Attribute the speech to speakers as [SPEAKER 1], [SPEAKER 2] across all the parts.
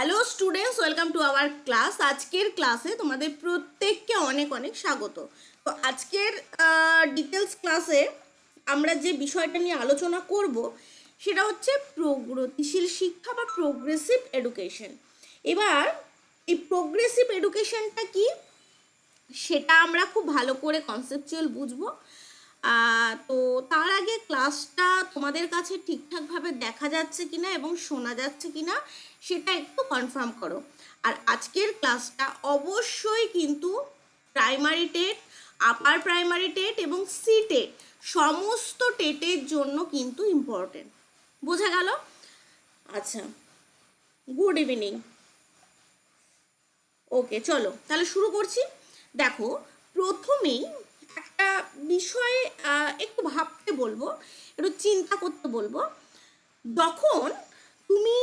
[SPEAKER 1] Hello students welcome to our class আজকের ক্লাসে তোমাদের প্রত্যেককে অনেক অনেক স্বাগত। তো আজকের ডিটেলস ক্লাসে আমরা যে বিষয়টা নিয়ে আলোচনা করব, সেটা হচ্ছে প্রগতিশীল শিক্ষা বা প্রোগ্রেসিভ এডুকেশন এবার, এই প্রোগ্রেসিভ এডুকেশনটা কি? সেটা আমরা খুব ভালো করে কনসেপচুয়াল বুঝব। তো তার আগে ক্লাসটা তোমাদের কাছে ঠিকঠাকভাবে দেখা যাচ্ছে কিনা এবং শোনা যাচ্ছে কিনা সেটা একটু কনফার্ম করো। আর আজকের ক্লাসটা অবশ্যই কিন্তু primary TET upper primary TET এবং সি টেট সমস্ত টেটের জন্য কিন্তু ইম্পর্টেন্ট বোঝা গেল? আচ্ছা গুড ইভিনিং ওকে চলো, তাহলে শুরু করছি। দেখো, প্রথমেই বিষয়ে একটু ভাবতে বলব, একটু চিন্তা করতে বলব। যখন তুমি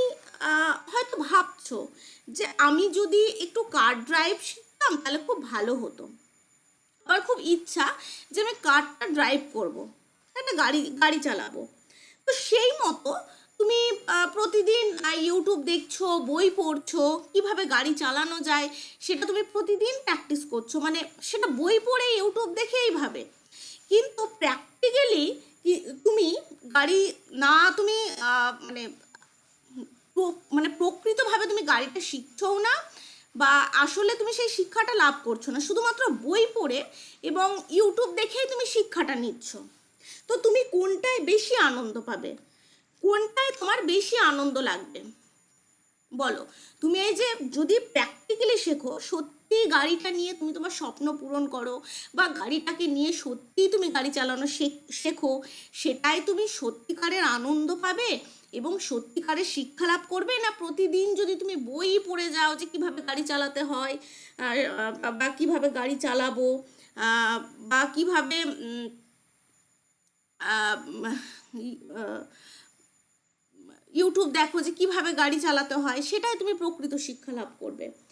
[SPEAKER 1] হয়তো ভাবছ যে আমি যদি একটু কার ড্রাইভ শিখতাম, তাহলে খুব ভালো হতো। আমার খুব ইচ্ছা যে আমি কারটা ড্রাইভ করব, একটা গাড়ি গাড়ি চালাবো। তো সেই মতো তুমি প্রতিদিন ইউটিউব দেখছ, বই পড়ছো, কীভাবে গাড়ি চালানো যায়, সেটা তুমি প্রতিদিন প্র্যাকটিস করছ। মানে সেটা বই পড়ে ইউটিউব দেখে এইভাবে কিন্তু প্র্যাকটিক্যালি তুমি গাড়ি না তুমি মানে মানে প্রকৃতভাবে তুমি গাড়িটা শিখছও না বা আসলে তুমি সেই শিক্ষাটা লাভ করছ না। শুধুমাত্র বই পড়ে এবং ইউটিউব দেখেই তুমি শিক্ষাটা নিচ্ছ। তো তুমি কোনটায় বেশি আনন্দ পাবে? কোনটায় তোমার বেশি আনন্দ লাগবে? বলো। তুমি এই যে যদি প্র্যাকটিক্যালি শেখো, সত্যি গাড়িটা নিয়ে তুমি তোমার স্বপ্ন পূরণ করো বা গাড়িটাকে নিয়ে সত্যিই তুমি গাড়ি চালানো শেখ- সেটাই তুমি সত্যিকারের আনন্দ পাবে এবং সত্যিকারের শিক্ষা লাভ করবে না প্রতিদিন যদি তুমি বই পড়ে যাও যে কীভাবে গাড়ি চালাতে হয় বা কীভাবে গাড়ি চালাবো বা কীভাবে ইউটিউব দেখো যে কীভাবে গাড়ি চালাতে হয়, সেটাই তুমি প্রকৃত শিক্ষা লাভ করবে।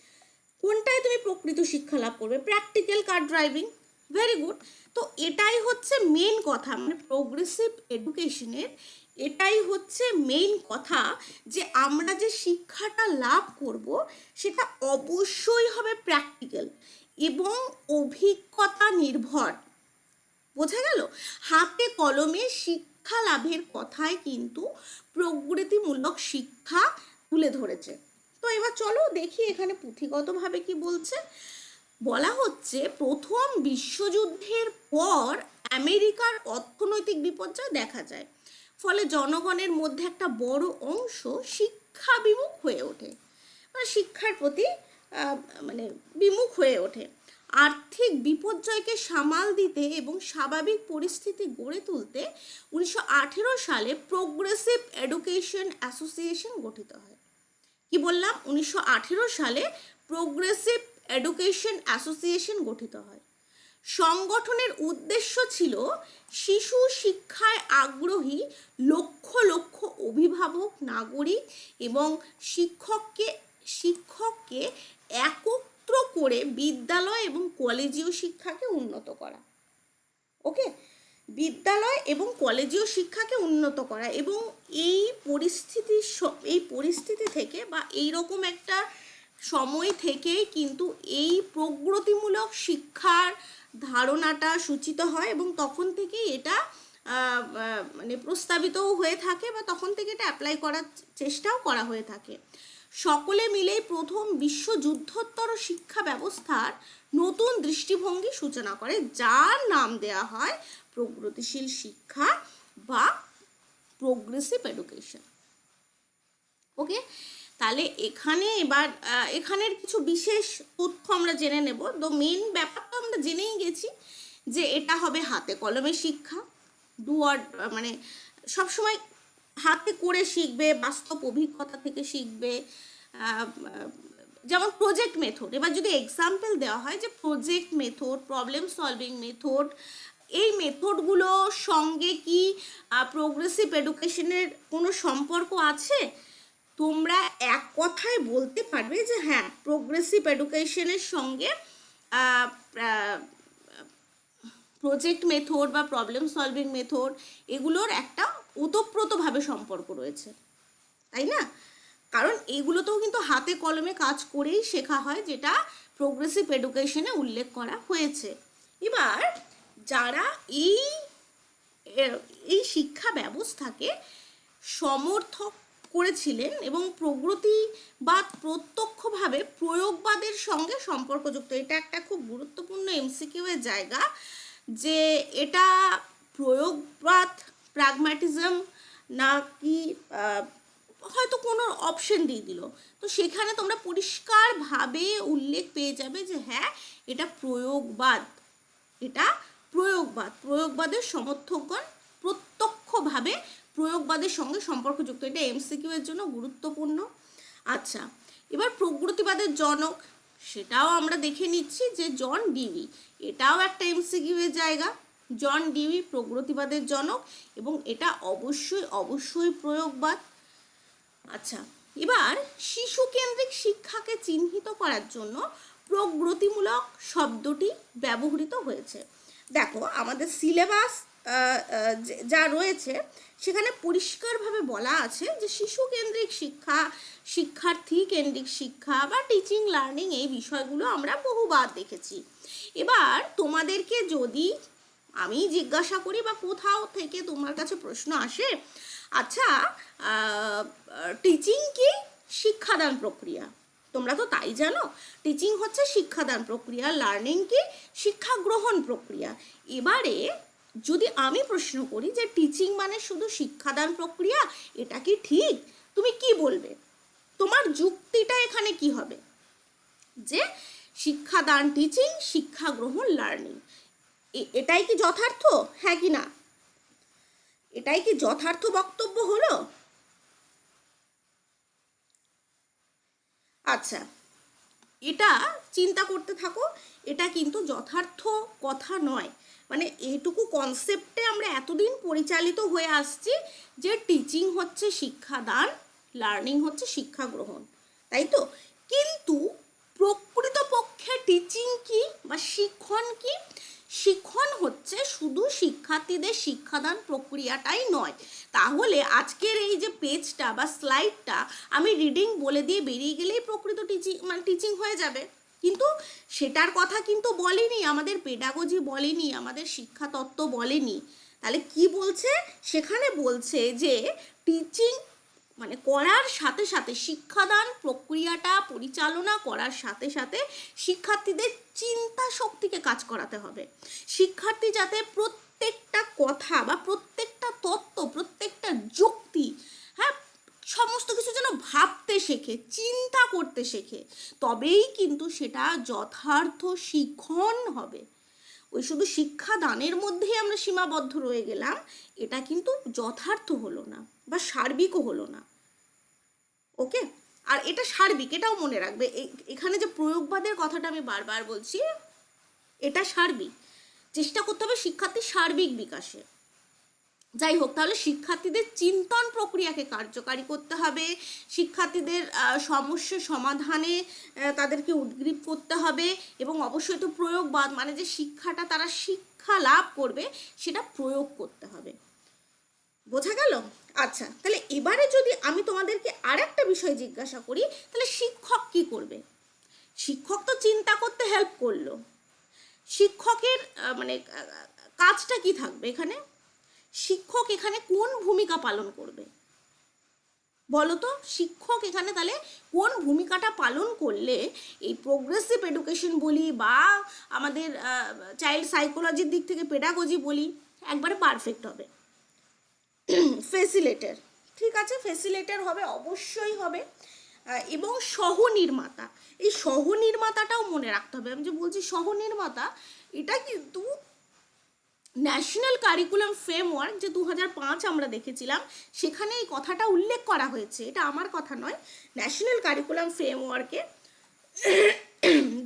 [SPEAKER 1] কোনটায় তুমি প্রকৃত শিক্ষা লাভ করবে? Practical car driving very good তো এটাই হচ্ছে মেন কথা। মানে প্রোগ্রেসিভ এডুকেশনের এটাই হচ্ছে মেইন কথা যে আমরা যে শিক্ষাটা লাভ করব, সেটা অবশ্যই হবে প্র্যাকটিক্যাল এবং অভিজ্ঞতা নির্ভর। বোঝা গেল? হাতে কলমে শিক্ষা লাভের কথায় কিন্তু প্রগতিমূলক শিক্ষা তুলে ধরেছে। তো এবার চলো দেখি এখানে পুঁথিগতভাবে কি বলছে। বলা হচ্ছে, প্রথম বিশ্বযুদ্ধের পর আমেরিকার অর্থনৈতিক বিপর্যয় দেখা যায়। ফলে জনগণের মধ্যে একটা বড় অংশ শিক্ষা বিমুখ হয়ে ওঠে। মানে শিক্ষার প্রতি মানে বিমুখ হয়ে ওঠে। আর্থিক বিপর্যয়কে সামাল দিতে এবং স্বাভাবিক পরিস্থিতি গড়ে তুলতে উনিশশো আঠেরো সালে প্রোগ্রেসিভ এডুকেশন অ্যাসোসিয়েশন গঠিত হয়। কি বললাম? উনিশশো আঠেরো সালে প্রোগ্রেসিভ এডুকেশন অ্যাসোসিয়েশন গঠিত হয়। সংগঠনের উদ্দেশ্য ছিল শিশু শিক্ষায় আগ্রহী লক্ষ লক্ষ অভিভাবক, নাগরিক এবং শিক্ষককে শিক্ষককে একত্র করে বিদ্যালয় এবং কলেজীয় শিক্ষাকে উন্নত করা। ওকে? বিদ্যালয় এবং কলেজীয় শিক্ষাকে উন্নত করা এবং এই পরিস্থিতি এই পরিস্থিতি থেকে বা এই রকম একটা সময় থেকেই কিন্তু এই প্রগতিমূলক শিক্ষার ধারণাটা সূচিত হয় এবং তখন থেকেই এটা মানে প্রস্তাবিতও হয়ে থাকে বা তখন থেকে এটা অ্যাপ্লাই করার চেষ্টাও করা হয়ে থাকে। সকলে মিলেই প্রথম বিশ্বযুদ্ধোত্তর শিক্ষা ব্যবস্থার নতুন দৃষ্টিভঙ্গি সূচনা করে, যার নাম দেয়া হয় প্রগতিশীল শিক্ষা বা প্রোগ্রেসিভ এডুকেশন ওকে তাহলে এখানে এবার এখানের কিছু বিশেষ তথ্য আমরা জেনে নেব। তো মেন ব্যাপারটা আমরা জেনেই গেছি যে এটা হবে হাতে কলমে শিক্ষা। ডুয়ার মানে সবসময় হাতে করে শিখবে, বাস্তব অভিজ্ঞতা থেকে শিখবে যেমন প্রজেক্ট মেথড এবার যদি এক্সাম্পল দেওয়া হয় যে project method problem solving method এই মেথডগুলোর সঙ্গে কি প্রোগ্রেসিভ এডুকেশনের কোনো সম্পর্ক আছে? তোমরা এক কথায় বলতে পারবে যে হ্যাঁ প্রোগ্রেসিভ এডুকেশনের সঙ্গে প্রজেক্ট মেথড বা প্রবলেম সলভিং মেথড এগুলোর একটা ওতপ্রোতভাবে সম্পর্ক রয়েছে। তাই না? কারণ এইগুলোতেও কিন্তু হাতে কলমে কাজ করেই শেখা হয়, যেটা প্রোগ্রেসিভ এডুকেশনে উল্লেখ করা হয়েছে। এবার যারা এই এই শিক্ষা ব্যবস্থাকে সমর্থক করেছিলেন এবং প্রগতিবাদ প্রত্যক্ষভাবে প্রয়োগবাদের সঙ্গে সম্পর্কযুক্ত, এটা একটা খুব গুরুত্বপূর্ণ এমসিকিউ এর জায়গা, যে এটা প্রয়োগবাদ প্রাগম্যাটিজম নাকি হয়তো কোনো অপশন দিয়ে দিল। তো সেখানে তোমরা পরিষ্কারভাবে উল্লেখ পেয়ে যাবে যে হ্যাঁ এটা প্রয়োগবাদ, এটা প্রয়োগবাদ প্রয়োগবাদের সমর্থকগণ প্রত্যক্ষভাবে প্রয়োগবাদের সঙ্গে সম্পর্কযুক্ত। এটা এমসিকিউ এর জন্য গুরুত্বপূর্ণ। আচ্ছা এবার প্রগতিবাদের জনক, সেটাও আমরা দেখে নিচ্ছি যে জন ডিভি এটাও একটা এমসিকিউ এর জায়গা। জন ডিভি প্রগতিবাদের জনক এবং এটা অবশ্যই অবশ্যই প্রয়োগবাদ। আচ্ছা এবার শিশু কেন্দ্রিক শিক্ষাকে চিহ্নিত করার জন্য প্রগতিমূলক শব্দটি ব্যবহৃত হয়েছে। দেখো, আমাদের সিলেবাস যা রয়েছে, সেখানে পরিষ্কারভাবে বলা আছে যে শিশু কেন্দ্রিক শিক্ষা, শিক্ষার্থী কেন্দ্রিক শিক্ষা বা টিচিং লার্নিং এই বিষয়গুলো আমরা বহুবার দেখেছি। এবার তোমাদেরকে যদি আমি জিজ্ঞাসা করি বা কোথাও থেকে তোমার কাছে প্রশ্ন আসে আচ্ছা টিচিং কি? শিক্ষাদান প্রক্রিয়া। তোমরা তো তাই জানো। টিচিং হচ্ছে শিক্ষাদান প্রক্রিয়া লার্নিং কি? শিক্ষা গ্রহণ প্রক্রিয়া। এবারে যদি আমি প্রশ্ন করি যে টিচিং মানে শুধু শিক্ষাদান প্রক্রিয়া, এটা কি ঠিক? তুমি কি বলবে? তোমার যুক্তিটা এখানে কি হবে? যে শিক্ষাদান টিচিং শিক্ষা গ্রহণ লার্নিং এটাই কি যথার্থ? হ্যাঁ কি না? এটাই কি যথার্থ বক্তব্য হলো? আচ্ছা এটা চিন্তা করতে থাকো, এটা কিন্তু যথার্থ কথা নয়। মানে এইটুকু কনসেপ্টে আমরা এতদিন পরিচালিত হয়ে আসছি যে টিচিং হচ্ছে শিক্ষাদান লার্নিং হচ্ছে শিক্ষা গ্রহণ, তাই তো? কিন্তু প্রকৃতপক্ষে টিচিং কি বা শিক্ষণ কি? শিক্ষণ হচ্ছে শুধু শিক্ষার্থীদের শিক্ষাদান প্রক্রিয়াটাই নয়। তাহলে আজকের এই যে পেজটা বা স্লাইডটা আমি রিডিং বলে দিয়ে বেরিয়ে গেলেই প্রকৃত টিচিং মানে টিচিং হয়ে যাবে। কিন্তু সেটার কথা কিন্তু বলেনি, আমাদের পেডাগজি বলেনি, আমাদের শিক্ষা তত্ত্ব বলেনি। তাহলে কি বলছে? সেখানে বলছে যে টিচিং মানে করার সাথে সাথে, শিক্ষাদান প্রক্রিয়াটা পরিচালনা করার সাথে সাথে শিক্ষার্থীদের চিন্তা শক্তিকে কাজ করাতে হবে। শিক্ষার্থী যাতে প্রত্যেকটা কথা বা প্রত্যেকটা তত্ত্ব, প্রত্যেকটা যুক্তি হ্যাঁ সমস্ত কিছু যেন ভাবতে শেখে, চিন্তা করতে শেখে, তবেই কিন্তু সেটা যথার্থ শিখন হবে। ওই শুধু শিক্ষাদানের মধ্যেই আমরা সীমাবদ্ধ রয়ে গেলাম, এটা কিন্তু যথার্থ হলো না বা সার্বিকও হলো না। ওকে? আর এটা সার্বিক, এটাও মনে রাখবে। এখানে যে প্রয়োগবাদের কথাটা আমি বারবার বলছি, এটা সার্বিক। চেষ্টা করতে হবে শিক্ষার্থীর সার্বিক বিকাশে। যাই হোক, তাহলে শিক্ষার্থীদের চিন্তন প্রক্রিয়াকে কার্যকারী করতে হবে। শিক্ষার্থীদের সমস্যা সমাধানে তাদেরকে উদ্গ্রীব করতে হবে এবং অবশ্যই তো প্রয়োগবাদ মানে যে শিক্ষাটা তারা শিক্ষা লাভ করবে, সেটা প্রয়োগ করতে হবে। বোঝা গেল? আচ্ছা তাহলে এবারে যদি আমি তোমাদেরকে আর একটা বিষয় জিজ্ঞাসা করি, তাহলে শিক্ষক কি করবে? শিক্ষক তো চিন্তা করতে হেল্প করল। শিক্ষকের মানে কাজটা কি থাকবে এখানে? শিক্ষক এখানে কোন ভূমিকা পালন করবে? বলো তো, শিক্ষক এখানে তাহলে কোন ভূমিকাটা পালন করলে এই প্রোগ্রেসিভ এডুকেশন বলি বা আমাদের চাইল্ড সাইকোলজির দিক থেকে পেডাগজি বলি, একবারে পারফেক্ট হবে। ফেসিলেটার ঠিক আছে? ফেসিলেটার হবে, অবশ্যই হবে। এবং সহনির্মাতা। এই সহনির্মাতাটাও মনে রাখতে হবে। আমি যে বলছি সহনির্মাতা, এটা কিন্তু ন্যাশনাল কারিকুলাম ফ্রেমওয়ার্ক যে দু আমরা দেখেছিলাম, সেখানে এই কথাটা উল্লেখ করা হয়েছে। এটা আমার কথা নয়। ন্যাশনাল কারিকুলাম ফ্রেমওয়ার্কে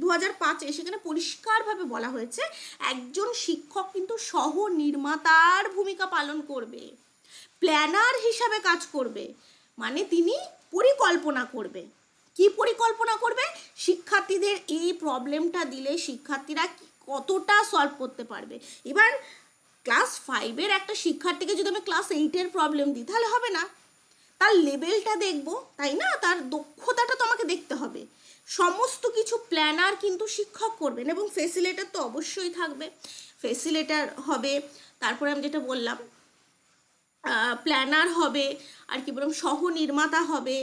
[SPEAKER 1] দু হাজার পাঁচে সেখানে পরিষ্কারভাবে বলা হয়েছে, একজন শিক্ষক কিন্তু সহনির্মাতার ভূমিকা পালন করবে। প্ল্যানার হিসাবে কাজ করবে। মানে তিনি পরিকল্পনা করবে। কি পরিকল্পনা করবে? শিক্ষার্থীদের এই প্রবলেমটা দিলে শিক্ষার্থীরা কতটা সলভ করতে পারবে? এবার ক্লাস ফাইভের একটা শিক্ষার্থীকে যদি আমি ক্লাস এইটের প্রবলেম দিই, তাহলে হবে না। তার লেভেলটা দেখব, তাই না? তার দক্ষতাটা তো আমাকে দেখতে হবে। সমস্ত কিছু প্ল্যানার কিন্তু শিক্ষক করবেন এবং ফেসিলেটার তো অবশ্যই থাকবে। ফেসিলেটার হবে, তারপরে আমি যেটা বললাম প্ল্যানার হবে, আর কি বললাম সহ নির্মাতা হবে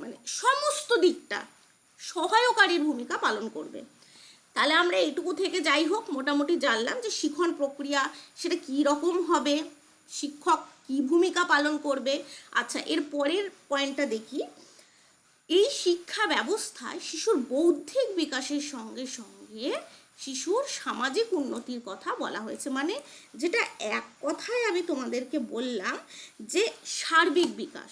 [SPEAKER 1] মানে সমস্ত দিকটা সহায়কারীর ভূমিকা পালন করবে। তাহলে আমরা এইটুকু থেকে যাই হোক, মোটামুটি জানলাম যে শিখন প্রক্রিয়া সেটা কী রকম হবে, শিক্ষক কী ভূমিকা পালন করবে। আচ্ছা এর পরের পয়েন্টটা দেখি। এই শিক্ষা ব্যবস্থায় শিশুর বৌদ্ধিক বিকাশের সঙ্গে সঙ্গে শিশুর সামাজিক উন্নতির কথা বলা হয়েছে। মানে যেটা এক কথায় আমি তোমাদেরকে বললাম যে সার্বিক বিকাশ।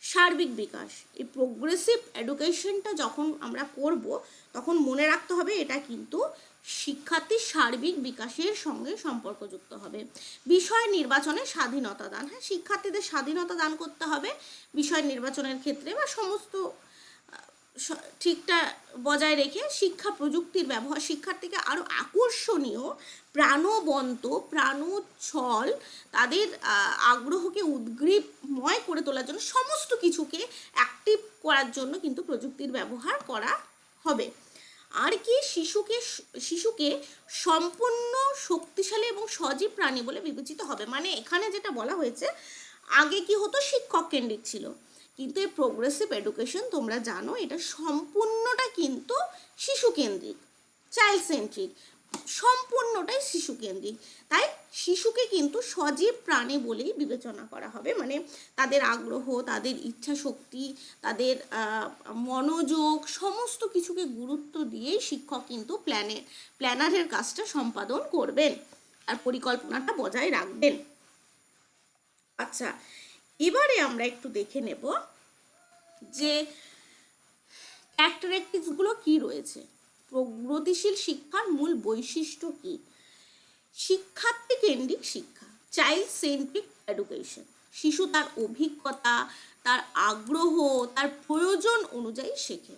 [SPEAKER 1] সার্বিক বিকাশ। এই প্রোগ্রেসিভ এডুকেশনটা যখন আমরা করব, তখন মনে রাখতে হবে এটা কিন্তু শিক্ষার্থীর সার্বিক বিকাশের সঙ্গে সম্পর্কযুক্ত হবে। বিষয় নির্বাচনে স্বাধীনতা দান। হ্যাঁ শিক্ষার্থীদের স্বাধীনতা দান করতে হবে। বিষয় নির্বাচনের ক্ষেত্রে বা সমস্ত ঠিকটা বজায় রেখে শিক্ষা প্রযুক্তির ব্যবহার শিক্ষার্থীকে আরও আকর্ষণীয় প্রাণবন্ত, প্রাণোচ্ছল, তাদের আগ্রহকে উদ্গ্রীবময় করে তোলার জন্য সমস্ত কিছুকে অ্যাক্টিভ করার জন্য কিন্তু প্রযুক্তির ব্যবহার করা হবে। আর কি শিশুকে শিশুকে সম্পূর্ণ শক্তিশালী এবং সজীব প্রাণী বলে বিবেচিত হবে? মানে এখানে যেটা বলা হয়েছে, আগে কি হতো শিক্ষক কেন্দ্রিক ছিল। কিন্তু এই প্রোগ্রেসিভ এডুকেশন তোমরা জানো এটা সম্পূর্ণটা কিন্তু শিশু কেন্দ্রিক চাইল্ড সেন্ট্রিক সম্পূর্ণটাই শিশু কেন্দ্রিক তাই শিশুকে কিন্তু সজীব প্রাণী বলেই বিবেচনা করা হবে। মানে তাদের আগ্রহ, তাদের ইচ্ছা শক্তি তাদের মনোযোগ, সমস্ত কিছুকে গুরুত্ব দিয়েই শিক্ষক কিন্তু প্ল্যানে প্ল্যানারের কাজটা সম্পাদন করবেন। আর পরিকল্পনাটা বজায় রাখবেন। আচ্ছা এবারে আমরা একটু দেখে নেব যে ক্যারেক্টারিস্টিক্সগুলো কি রয়েছে। প্রগতিশীল শিক্ষার মূল বৈশিষ্ট্য কি? শিক্ষার্থী কেন্দ্রিক শিক্ষা চাইল্ড সেন্ট্রিক এডুকেশন শিশু তার অভিজ্ঞতা, তার আগ্রহ, তার প্রয়োজন অনুযায়ী শেখে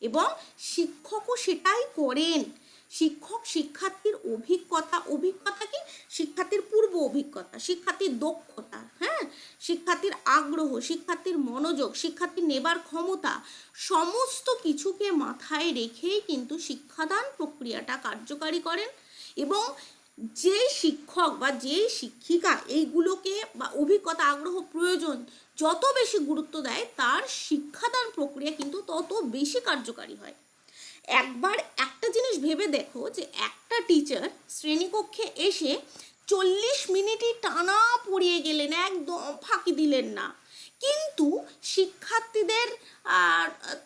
[SPEAKER 1] এবং শিক্ষকও সেটাই করেন। শিক্ষক শিক্ষার্থীর অভিজ্ঞতা অভিজ্ঞতা কি? শিক্ষার্থীর পূর্ব অভিজ্ঞতা, শিক্ষার্থীর দক্ষতা। হ্যাঁ? শিক্ষার্থীর আগ্রহ, শিক্ষার্থীর মনোযোগ শিক্ষার্থীর নেবার ক্ষমতা, সমস্ত কিছুকে মাথায় রেখেই কিন্তু শিক্ষাদান প্রক্রিয়াটা কার্যকারী করেন এবং যে শিক্ষক বা যে শিক্ষিকা এইগুলোকে বা অভিজ্ঞতা, আগ্রহ, প্রয়োজন যত বেশি গুরুত্ব দেয়, তার শিক্ষাদান প্রক্রিয়া কিন্তু তত বেশি কার্যকারী হয়। একবার একটা জিনিস ভেবে দেখো যে একটা টিচার শ্রেণীকক্ষে এসে চল্লিশ মিনিটই টানা পড়িয়ে গেলেন, একদম ফাঁকি দিলেন না। কিন্তু শিক্ষার্থীদের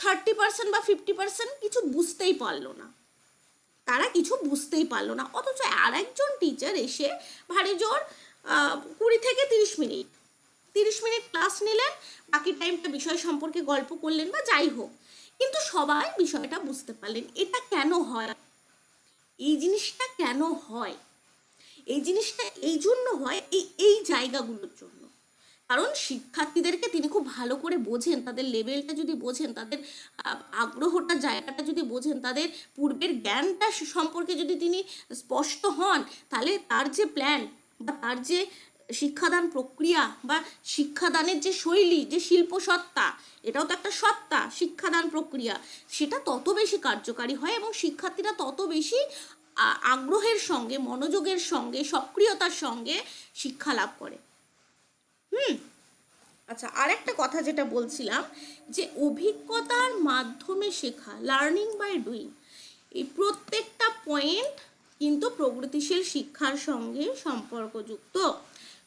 [SPEAKER 1] থার্টি পার্সেন্ট বা ফিফটি পার্সেন্ট কিছু বুঝতেই পারল না। তারা কিছু বুঝতেই পারল না। অথচ আর একজন টিচার এসে ভারী জোর কুড়ি থেকে তিরিশ মিনিট তিরিশ মিনিট ক্লাস নিলেন, বাকি টাইমটা বিষয় সম্পর্কে গল্প করলেন বা যাই হোক। কিন্তু সবাই বিষয়টা বুঝতে পারলেন, এটা কেন হয়? এই জিনিসটা কেন হয়? এই জিনিসটা এই জন্য হয়, এই এই জায়গাগুলোর জন্য। কারণ শিক্ষার্থীদেরকে তিনি খুব ভালো করে বোঝেন, তাদের লেভেলটা যদি বোঝেন, তাদের আগ্রহটা, জায়গাটা যদি বোঝেন, তাদের পূর্বের জ্ঞানটা সম্পর্কে যদি তিনি স্পষ্ট হন, তাহলে তার যে প্ল্যান বা তার যে শিক্ষাদান প্রক্রিয়া বা শিক্ষাদানের যে শৈলী, যে শিল্পসত্তা, এটাও তো একটা সত্তা, শিক্ষাদান প্রক্রিয়া, সেটা তত বেশি কার্যকারী হয় এবং শিক্ষার্থীরা তত বেশি আগ্রহের সঙ্গে, মনোযোগের সঙ্গে, সক্রিয়তার সঙ্গে শিক্ষা লাভ করে। হুম? আচ্ছা আর একটা কথা যেটা বলছিলাম যে, অভিজ্ঞতার মাধ্যমে শেখা লার্নিং বাই ডুইং এই প্রত্যেকটা পয়েন্ট কিন্তু প্রগতিশীল শিক্ষার সঙ্গে সম্পর্কযুক্ত।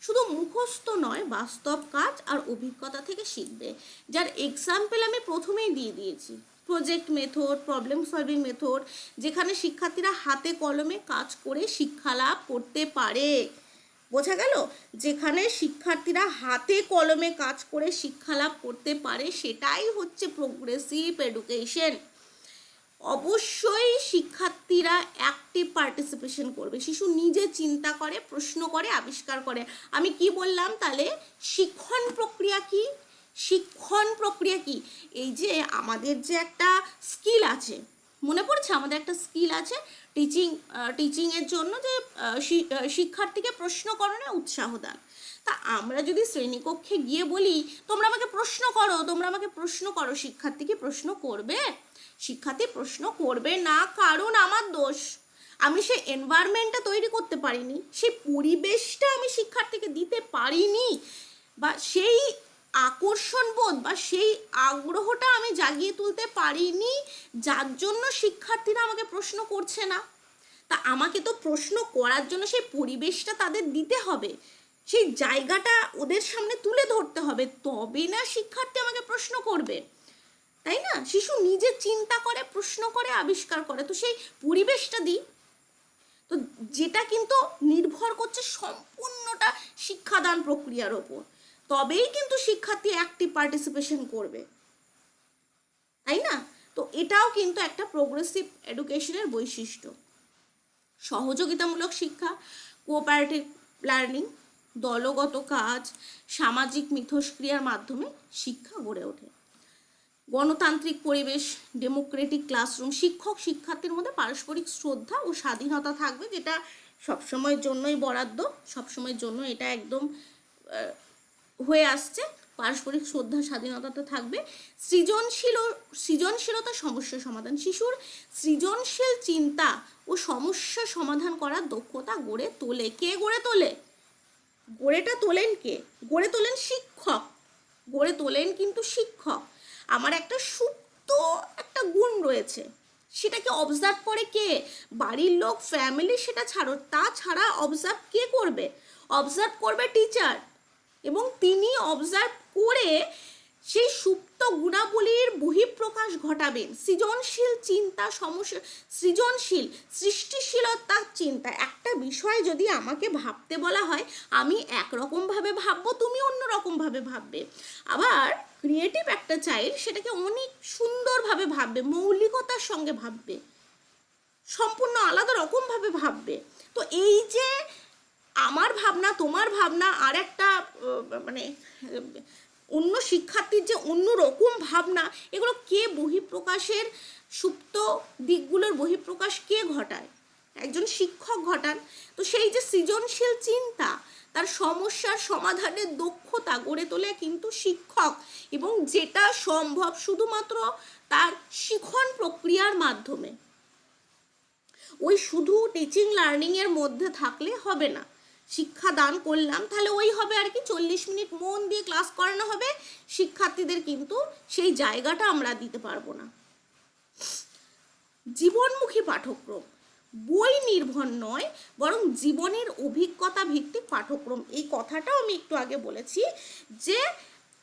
[SPEAKER 1] শুধু মুখস্থ নয়, বাস্তব কাজ আর অভিজ্ঞতা থেকে শিখবে। যার এক্সাম্পল আমি প্রথমেই দিয়ে দিয়েছি। Project method problem solving method যেখানে শিক্ষার্থীরা হাতে কলমে কাজ করে শিক্ষা লাভ করতে পারে। বোঝা গেল? যেখানে শিক্ষার্থীরা হাতে কলমে কাজ করে শিক্ষা লাভ করতে পারে, সেটাই হচ্ছে প্রোগ্রেসিভ এডুকেশন অবশ্যই শিক্ষার্থীরা অ্যাক্টিভ পার্টিসিপেশন করবে। শিশু নিজে চিন্তা করে, প্রশ্ন করে, আবিষ্কার করে। আমি কি বললাম তাহলে? শিক্ষণ প্রক্রিয়া কি? শিক্ষণ প্রক্রিয়া কি? এই যে আমাদের যে একটা স্কিল আছে, মনে পড়ছে আমাদের একটা স্কিল আছে টিচিং টিচিংয়ের জন্য যে শিক্ষার্থীকে প্রশ্ন করণে উৎসাহ দান। তা আমরা যদি শ্রেণীকক্ষে গিয়ে বলি, তোমরা আমাকে প্রশ্ন করো, তোমরা আমাকে প্রশ্ন করো, শিক্ষার্থী কি প্রশ্ন করবে? শিক্ষার্থী প্রশ্ন করবে না, কারণ আমার দোষ। আমি সেই এনভায়রনমেন্টটা তৈরি করতে পারিনি সেই পরিবেশটা আমি শিক্ষার্থীকে দিতে পারিনি, বা সেই আকর্ষণ বোধ বা সেই আগ্রহটা আমি জাগিয়ে তুলতে পারিনি, যার জন্য শিক্ষার্থীরা আমাকে প্রশ্ন করছে না। তা আমাকে তো প্রশ্ন করার জন্য সেই পরিবেশটা তাদের দিতে হবে। সেই জায়গাটা ওদের সামনে তুলে ধরতে হবে, তবে না শিক্ষার্থী আমাকে প্রশ্ন করবে। তাই না? শিশু নিজে চিন্তা করে, প্রশ্ন করে, আবিষ্কার করে। তো সেই পরিবেশটা দিই। তো যেটা কিন্তু নির্ভর করছে সম্পূর্ণটা শিক্ষাদান প্রক্রিয়ার ওপর। তবেই কিন্তু শিক্ষার্থী অ্যাক্টিভ পার্টিসিপেশন করবে। তাই না? তো এটাও কিন্তু একটা প্রোগ্রেসিভ এডুকেশনের বৈশিষ্ট্য। সহযোগিতামূলক শিক্ষা কোঅপারেটিভ লার্নিং দলগত কাজ, সামাজিক মিথস্ক্রিয়ার মাধ্যমে শিক্ষা গড়ে ওঠে। গণতান্ত্রিক পরিবেশ ডেমোক্রেটিক ক্লাসরুম শিক্ষক শিক্ষার্থীর মধ্যে পারস্পরিক শ্রদ্ধা ও স্বাধীনতা থাকবে, যেটা সবসময়ের জন্যই বরাদ্দ, সবসময়ের জন্য এটা একদম হয়ে আসছে। পারস্পরিক শ্রদ্ধা স্বাধীনতাটা থাকবে। সৃজনশীল সৃজনশীলতা, সমস্যা সমাধান। শিশুর সৃজনশীল চিন্তা ও সমস্যা সমাধান করার দক্ষতা গড়ে তোলে। কে গড়ে তোলে? গড়েটা তোলেন কে? গড়ে তোলেন শিক্ষক। গড়ে তোলেন কিন্তু শিক্ষক। আমার একটা সুপ্ত একটা গুণ রয়েছে। সেটাকে অবজার্ভ করে কে? বাড়ির লোক ফ্যামিলি সেটা ছাড়ো। তাছাড়া অবজার্ভ কে করবে? অবজার্ভ করবে টিচার এবং তিনি অবজার্ভ করে সেই সুপ্ত গুণাবলীর বহিঃপ্রকাশ ঘটাবেন সৃজনশীল চিন্তা সমস্যা সৃজনশীল, সৃষ্টিশীলতার চিন্তা। একটা বিষয় যদি আমাকে ভাবতে বলা হয়, আমি একরকমভাবে ভাববো, তুমি অন্যরকমভাবে ভাববে। আবার ক্রিয়েটিভ একটা চাইল্ড সেটাকে অনেক সুন্দরভাবে ভাববে, মৌলিকতার সঙ্গে ভাববে। সম্পূর্ণ আলাদা রকমভাবে ভাববে। তো এই যে আমার ভাবনা, তোমার ভাবনা আর একটা মানে অন্য শিক্ষার্থীর যে অন্য রকম ভাবনা, এগুলো কে বহিঃপ্রকাশের সুপ্ত দিকগুলোর বহিঃপ্রকাশ কে ঘটায়? একজন শিক্ষক ঘটান। তো সেই যে সৃজনশীল চিন্তা, তার সমস্যার সমাধানের দক্ষতা গড়ে তোলে কিন্তু শিক্ষক এবং যেটা সম্ভব শুধুমাত্র তার শিখন প্রক্রিয়ার মাধ্যমে। ওই শুধু টিচিং লার্নিংয়ের মধ্যে থাকলে হবে না। শিক্ষা দান করলাম, তাহলে ওই হবে আর কি চল্লিশ মিনিট মন দিয়ে ক্লাস করানো হবে, শিক্ষার্থীদের কিন্তু সেই জায়গাটা আমরা দিতে পারব না। জীবনমুখী পাঠ্যক্রম, বই নির্ভর নয়, বরং জীবনের অভিজ্ঞতা ভিত্তিক পাঠ্যক্রম। এই কথাটাও আমি একটু আগে বলেছি যে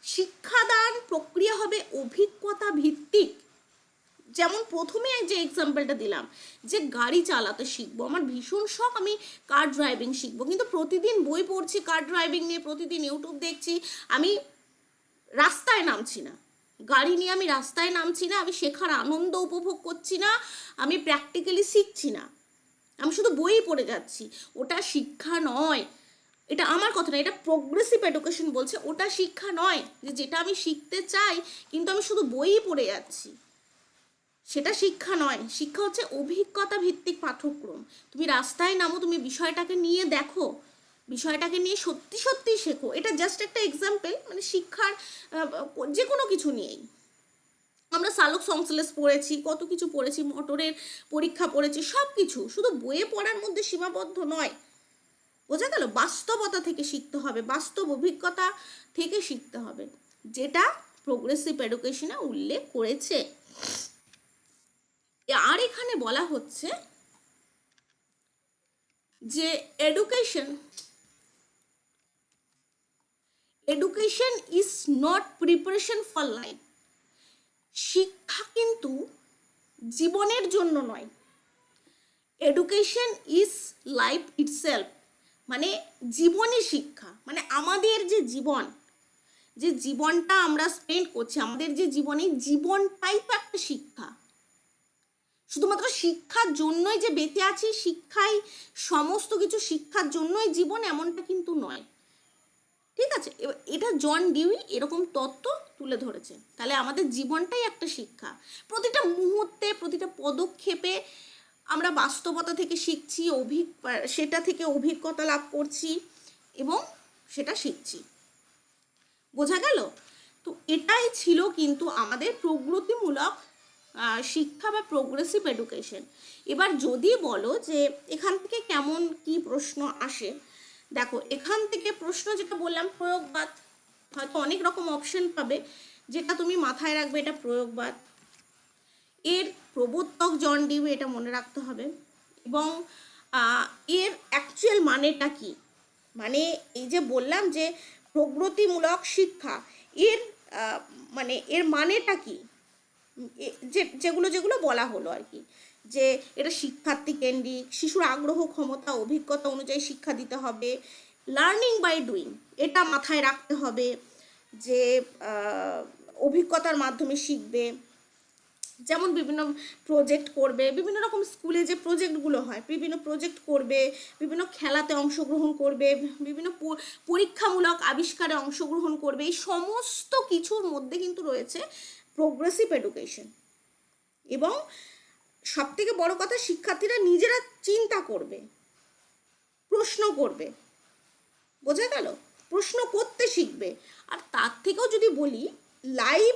[SPEAKER 1] শিক্ষাদান প্রক্রিয়া হবে অভিজ্ঞতা ভিত্তিক। যেমন প্রথমে যে এক্সাম্পলটা দিলাম, যে গাড়ি চালাতে শিখব, আমার ভীষণ শখ আমি কার ড্রাইভিং শিখব। কিন্তু প্রতিদিন বই পড়ছি কার ড্রাইভিং নিয়ে প্রতিদিন ইউটিউব দেখছি, আমি রাস্তায় নামছি না। গাড়ি নিয়ে আমি রাস্তায় নামছি না, আমি শেখার আনন্দ উপভোগ করছি না, আমি প্র্যাকটিক্যালি শিখছি না। আমি শুধু বই পড়ে যাচ্ছি। ওটা শিক্ষা নয়। এটা আমার কথা না, এটা প্রোগ্রেসিভ এডুকেশন বলছে, ওটা শিক্ষা নয় যে যেটা আমি শিখতে চাই, কিন্তু আমি শুধু বইই পড়ে যাচ্ছি। সেটা শিক্ষা নয়। শিক্ষা হচ্ছে অভিজ্ঞতা ভিত্তিক পাঠ্যক্রম। তুমি রাস্তায় নামো, তুমি বিষয়টাকে নিয়ে দেখো। বিষয়টাকে নিয়ে সত্যি সত্যি শেখো। এটা জাস্ট একটা এক্সাম্পল মানে শিক্ষার যে কোনো কিছু নিয়েই। আমরা সালোক সংশ্লেষ পড়েছি, কত কিছু পড়েছি, মোটরের পরীক্ষা পড়েছি সব কিছু শুধু বইয়ে পড়ার মধ্যে সীমাবদ্ধ নয়। বোঝা গেল? বাস্তবতা থেকে শিখতে হবে, বাস্তব অভিজ্ঞতা থেকে শিখতে হবে। যেটা প্রোগ্রেসিভ এডুকেশনে উল্লেখ করেছে। আর এখানে বলা হচ্ছে যে education education is not preparation for life শিক্ষা কিন্তু জীবনের জন্য নয়। এডুকেশন ইজ লাইফ ইটসেলফ মানে জীবনই শিক্ষা। মানে আমাদের যে জীবন, যে জীবনটা আমরা স্পেন্ড করছি, আমাদের যে জীবনে জীবনটাই তো একটা শিক্ষা। শুধুমাত্র শিক্ষার জন্যই যে বেঁচে আছি, শিক্ষাই সমস্ত কিছু শিক্ষার জন্যই জীবন এমনটা কিন্তু নয়। ঠিক আছে? এটা জন ডিউই এরকম তত্ত্ব তুলে ধরেছে তাহলে আমাদের জীবনটাই একটা শিক্ষা। প্রতিটা মুহূর্তে, প্রতিটা পদক্ষেপে আমরা বাস্তবতা থেকে শিখছি অভিজ্ঞ সেটা থেকে অভিজ্ঞতা লাভ করছি এবং সেটা শিখছি। বোঝা গেল? তো এটাই ছিল কিন্তু আমাদের প্রগতিমূলক শিক্ষা বা প্রোগ্রেসিভ এডুকেশন এবার যদি বলো যে এখান থেকে কেমন কি প্রশ্ন আসে, দেখো এখান থেকে প্রশ্ন যেটা বললাম, প্রয়োগবাদ, হয়তো অনেক রকম অপশন পাবে, যেটা তুমি মাথায় রাখবে এটা প্রয়োগবাদ। এর প্রবর্তক জন এটা মনে রাখতে হবে এবং এর অ্যাকচুয়াল মানেটা কি? মানে এই যে বললাম যে প্রগতিমূলক শিক্ষা, এর মানে এর মানেটা কি? যে, যেগুলো যেগুলো বলা হলো আর কি। যে এটা শিক্ষার্থী কেন্দ্রিক, শিশুর আগ্রহ, ক্ষমতা, অভিজ্ঞতা অনুযায়ী শিক্ষা দিতে হবে লার্নিং বাই ডুইং এটা মাথায় রাখতে হবে যে অভিজ্ঞতার মাধ্যমে শিখবে। যেমন বিভিন্ন প্রজেক্ট করবে, বিভিন্ন রকম স্কুলে যে প্রজেক্টগুলো হয়, বিভিন্ন প্রজেক্ট করবে, বিভিন্ন খেলাতে অংশগ্রহণ করবে, বিভিন্ন পরীক্ষামূলক আবিষ্কারে অংশগ্রহণ করবে, এই সমস্ত কিছুর মধ্যে কিন্তু রয়েছে প্রোগ্রেসিভ এডুকেশন এবং সবথেকে বড় কথা, শিক্ষার্থীরা নিজেরা চিন্তা করবে, প্রশ্ন করবে, বোঝা গেল? প্রশ্ন করতে শিখবে। আর তার থেকেও যদি বলি লাইফ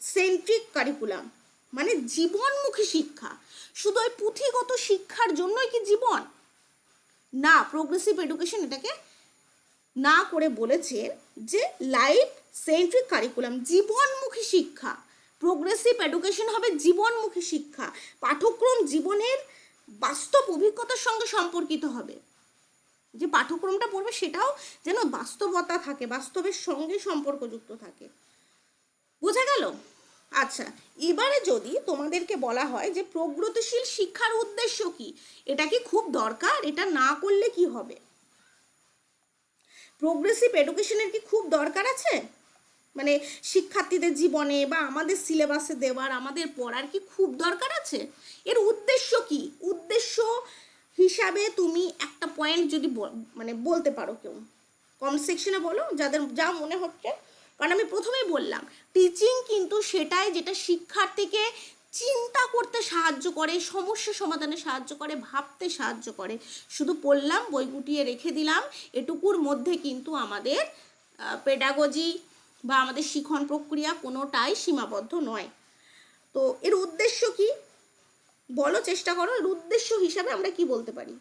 [SPEAKER 1] সেন্ট্রিক কারিকুলাম মানে জীবনমুখী শিক্ষা। শুধু ওই পুঁথিগত শিক্ষার জন্যই কি জীবন? না প্রোগ্রেসিভ এডুকেশন এটাকে না করে বলেছে যে লাইফ সেন্ট্রিক কারিকুলাম জীবনমুখী শিক্ষা। প্রোগ্রেসিভ এডুকেশন হবে জীবনমুখী শিক্ষা। পাঠ্যক্রম জীবনের বাস্তব অভিজ্ঞতার সঙ্গে সম্পর্কিত হবে। যে পাঠ্যক্রমটা পড়বে সেটাও যেন বাস্তবতা থাকে, বাস্তবের সঙ্গে সম্পর্কযুক্ত থাকে। বোঝা গেল? আচ্ছা এবারে যদি তোমাদেরকে বলা হয় যে প্রগতিশীল শিক্ষার উদ্দেশ্য কি? এটা কি খুব দরকার? এটা না করলে কি হবে? প্রোগ্রেসিভ এডুকেশনের কি খুব দরকার আছে? মানে শিক্ষার্থীদের জীবনে বা আমাদের সিলেবাসে দেওয়ার, আমাদের পড়ার কি খুব দরকার আছে? এর উদ্দেশ্য কি? উদ্দেশ্য হিসাবে তুমি একটা পয়েন্ট যদি মানে বলতে পারো কেউ কমেন্ট সেকশনে বলো, যাদের, যা মনে হচ্ছে। কারণ আমি প্রথমেই বললাম টিচিং কিন্তু সেটাই যেটা শিক্ষার্থীকে চিন্তা করতে সাহায্য করে, সমস্যা সমাধানে সাহায্য করে, ভাবতে সাহায্য করে। শুধু পড়লাম, বই গুটিয়ে রেখে দিলাম, এটুকুর মধ্যে কিন্তু আমাদের পেডাগজি বা আমাদের শিখন প্রক্রিয়া কোনোটাই সীমাবদ্ধ নয়। তো এর উদ্দেশ্য কি? বলো, চেষ্টা করো। এর উদ্দেশ্য হিসাবে আমরা কি বলতে পারি?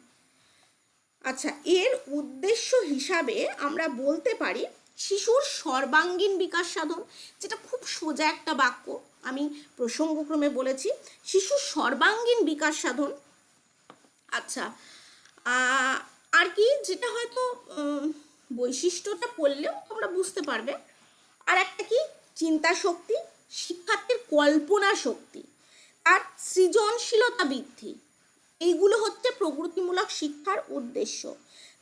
[SPEAKER 1] আচ্ছা এর উদ্দেশ্য হিসাবে আমরা বলতে পারি শিশুর সর্বাঙ্গীন বিকাশ সাধন, যেটা খুব সোজা একটা বাক্য। আমি প্রসঙ্গক্রমে বলেছি, শিশুর সর্বাঙ্গীন বিকাশ সাধন। আচ্ছা আর কি? যেটা হয়তো বৈশিষ্ট্যটা পড়লেও তোমরা বুঝতে পারবে। আর একটা কি? চিন্তা শক্তি, শিক্ষার্থীর কল্পনা শক্তি আর সৃজনশীলতা বৃদ্ধি। এইগুলো হচ্ছে প্রগতিমূলক শিক্ষার উদ্দেশ্য।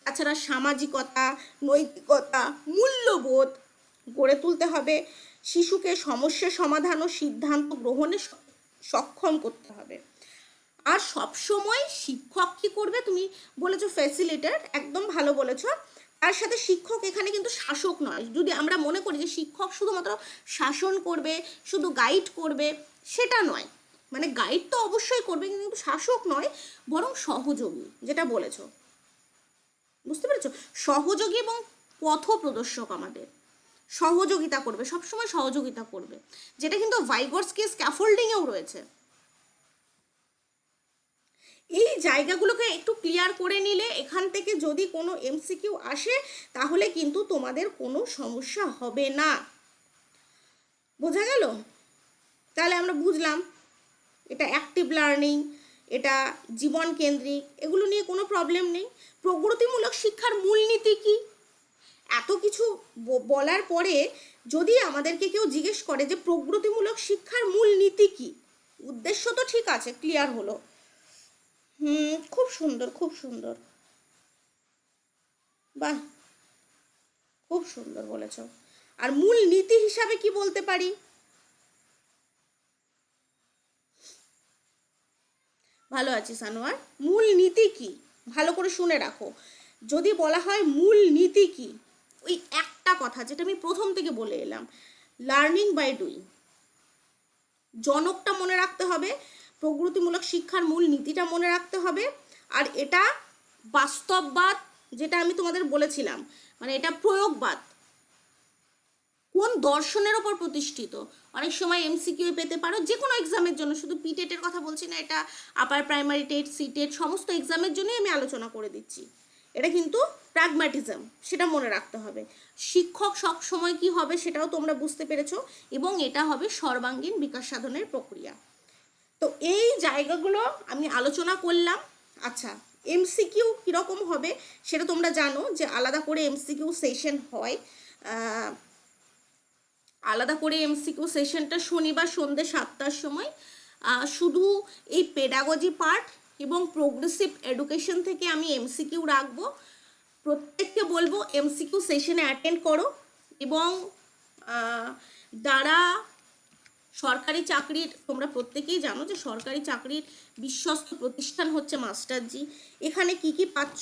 [SPEAKER 1] তাছাড়া সামাজিকতা, নৈতিকতা, মূল্যবোধ গড়ে তুলতে হবে। শিশুকে সমস্যা সমাধান ও সিদ্ধান্ত গ্রহণে সক্ষম করতে হবে। আর সবসময় শিক্ষক কি করবে? তুমি বলেছ ফ্যাসিলিটেট একদম ভালো বলেছ। তার সাথে শিক্ষক এখানে কিন্তু শাসক নয়। যদি আমরা মনে করি যে শিক্ষক শুধুমাত্র শাসন করবে, শুধু গাইড করবে, সেটা নয়। মানে গাইড তো অবশ্যই করবে, কিন্তু শাসক নয়, বরং সহযোগী, যেটা বলেছ। বুঝতে পেরেছ? সহযোগী এবং পথ প্রদর্শক আমাদের। সহযোগিতা করবে, সবসময় সহযোগিতা করবে। যেটা কিন্তু ভাইগর্সকে স্ক্যাফোল্ডিংয়েও রয়েছে। এই জায়গাগুলোকে একটু ক্লিয়ার করে নিলে এখান থেকে যদি কোনো এমসিকিউ আসে, তাহলে কিন্তু তোমাদের কোনো সমস্যা হবে না। বোঝা গেল? তাহলে আমরা বুঝলাম, এটা অ্যাক্টিভ লার্নিং এটা জীবন কেন্দ্রিক, এগুলো নিয়ে কোনো প্রবলেম নেই। প্রগতিমূলক শিক্ষার মূলনীতি কি? এত কিছু বলার পরে যদি আমাদেরকে কেউ জিজ্ঞেস করে যে প্রগতিমূলক শিক্ষার মূলনীতি কি, উদ্দেশ্য তো ঠিক আছে ক্লিয়ার হলো। হুম, খুব সুন্দর খুব সুন্দর। বাহ! খুব সুন্দর বলেছ। আর মূল নীতি হিসাবে কি বলতে পারি? ভালো আছি, সানোয়ার। মূল নীতি কি? ভালো করে শুনে রাখো। যদি বলা হয় মূল নীতি কি? ওই একটা কথা যেটা আমি প্রথম থেকে বলে এলাম। লার্নিং বাই ডুইং জনকটা মনে রাখতে হবে। প্রগতিমূলক শিক্ষার মূল নীতিটা মনে রাখতে হবে। আর এটা বাস্তববাদ যেটা আমি তোমাদের বলেছিলাম মানে এটা প্রয়োগবাদ। কোন দর্শনের ওপর প্রতিষ্ঠিত? অনেক সময় এমসিকিউ পেতে পারো যে কোনো এক্সামের জন্য। শুধু পিটেটের কথা বলছি না, এটা upper primary TET C TET সমস্ত এক্সামের জন্যই আমি আলোচনা করে দিচ্ছি। এটা কিন্তু প্র্যাগম্যাটিজম সেটা মনে রাখতে হবে। শিক্ষক সব সময় কি হবে সেটাও তোমরা বুঝতে পেরেছ, এবং এটা হবে সর্বাঙ্গীন বিকাশ সাধনের প্রক্রিয়া। তো এই জায়গাগুলো আমি আলোচনা করলাম। আচ্ছা এমসিকিউ কীরকম হবে সেটা তোমরা জানো যে আলাদা করে এমসিকিউ সেশন হয়। আলাদা করে এমসিকিউ সেশনটা শনিবার সন্ধ্যে সাতটার সময়। শুধু এই পেডাগজি পার্ট এবং প্রোগ্রেসিভ এডুকেশন থেকে আমি এমসিকিউ রাখব। প্রত্যেককে বলব এমসিকিউ সেশনে অ্যাটেন্ড করো এবং যারা সরকারি চাকরির, তোমরা প্রত্যেকেই জানো যে সরকারি চাকরির বিশ্বস্ত প্রতিষ্ঠান হচ্ছে মাস্টারজি। এখানে কি কি পাচ্ছ?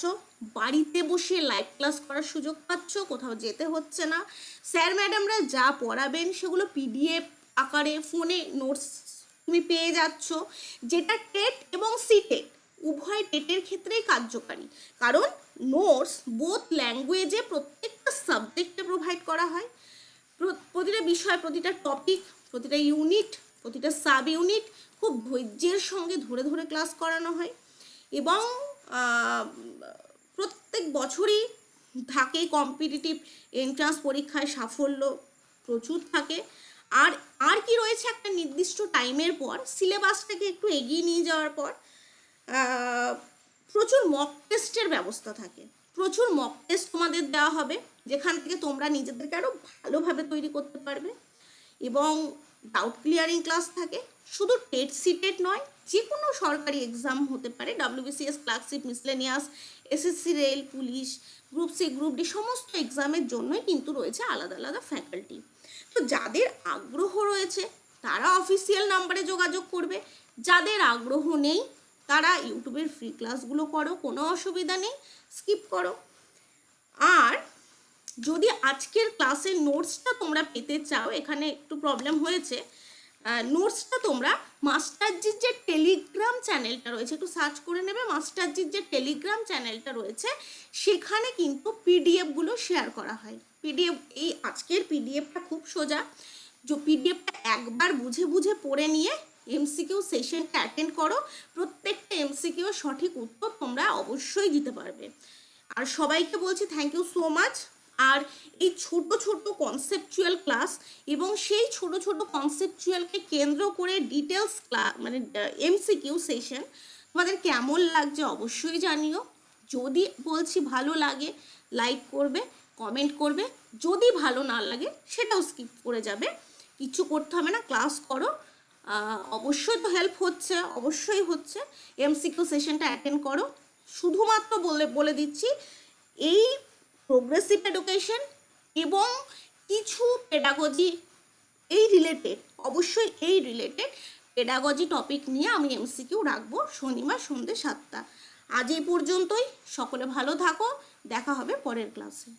[SPEAKER 1] বাড়িতে বসে লাইভ ক্লাস করার সুযোগ পাচ্ছ? কোথাও যেতে হচ্ছে না। স্যার, ম্যাডামরা যা পড়াবেন সেগুলো পিডিএফ আকারে ফোনে নোটস তুমি পেয়ে যাচ্ছ। যেটা টেট এবং সিটেট উভয় টেটের ক্ষেত্রেই কার্যকারী। কারণ নোটস বোথ ল্যাঙ্গুয়েজে প্রত্যেকটা সাবজেক্টে প্রোভাইড করা হয়। প্রতিটা বিষয়, প্রতিটা টপিক প্রতিটা ইউনিট প্রতিটা সাব ইউনিট খুব ধৈর্যের সঙ্গে ধরে ধরে ক্লাস করানো হয় এবং প্রত্যেক বছরই থাকে কম্পিটিটিভ এন্ট্রান্স পরীক্ষায় সাফল্য প্রচুর থাকে। আর আর কি রয়েছে একটা নির্দিষ্ট টাইমের পর সিলেবাসটাকে একটু এগিয়ে নিয়ে যাওয়ার পর প্রচুর মক টেস্টের ব্যবস্থা থাকে। প্রচুর মক টেস্ট তোমাদের দেওয়া হবে, যেখান থেকে তোমরা নিজেদেরকে আরও ভালোভাবে তৈরি করতে পারবে। এবং ডাউট ক্লিয়ারিং ক্লাস থাকে। শুধু টেট সিটেট নয় যে কোনো সরকারি এক্সাম হতে পারে WBCS clerkship miscellaneous SSC rail police group C group D সমস্ত এক্সামের জন্যই কিন্তু রয়েছে আলাদা আলাদা ফ্যাকাল্টি তো যাদের আগ্রহ রয়েছে, তারা অফিসিয়াল নাম্বারে যোগাযোগ করবে। যাদের আগ্রহ নেই, তারা ইউটিউবের ফ্রি ক্লাসগুলো করো, কোনো অসুবিধা নেই স্কিপ করো। আর যদি আজকের ক্লাসের নোটসটা তোমরা পেতে চাও, এখানে একটু প্রবলেম হয়েছে নোটসটা তোমরা মাস্টারজির যে টেলিগ্রাম চ্যানেলটা রয়েছে, একটু সার্চ করে নেবে মাস্টারজির যে টেলিগ্রাম চ্যানেলটা রয়েছে, সেখানে কিন্তু পিডিএফগুলো শেয়ার করা হয়। পিডিএফ এই আজকের পিডিএফটা খুব সোজা। যে পিডিএফটা একবার বুঝে বুঝে পড়ে নিয়ে এমসিকিউ সেশনটা অ্যাটেন্ড করো, প্রত্যেকটা এমসিকিউ সঠিক উত্তর তোমরা অবশ্যই দিতে পারবে। আর সবাইকে বলছি থ্যাংক ইউ সো মাচ আর এই ছোট ছোট কনসেপচুয়াল ক্লাস এবং সেই ছোট ছোট কনসেপচুয়ালকে কেন্দ্র করে ডিটেলস ক্লাস মানে এমসিকিউ সেশন তোমাদের কেমন লাগছে অবশ্যই জানিও। যদি বলছি ভালো লাগে লাইক করবে কমেন্ট করবে। যদি ভালো না লাগে, সেটাও স্কিপ করে যাবে। কিছু করতে হবে না ক্লাস করো। অবশ্যই তো হেল্প হচ্ছে, অবশ্যই হচ্ছে। এমসিকিউ সেশনটা অ্যাটেন্ড করো। শুধুমাত্র বলে বলে দিচ্ছি, এই প্রোগ্রেসিভ এডুকেশন এবং কিছু পেডাগজি এই রিলেটেড অবশ্যই এই রিলেটেড পেডাগজি টপিক নিয়ে আমি এমসিকিউ রাখব শনিবার সন্ধ্যে সাতটা। আজ এই পর্যন্তই, সকলে ভালো থাকো, দেখা হবে পরের ক্লাসে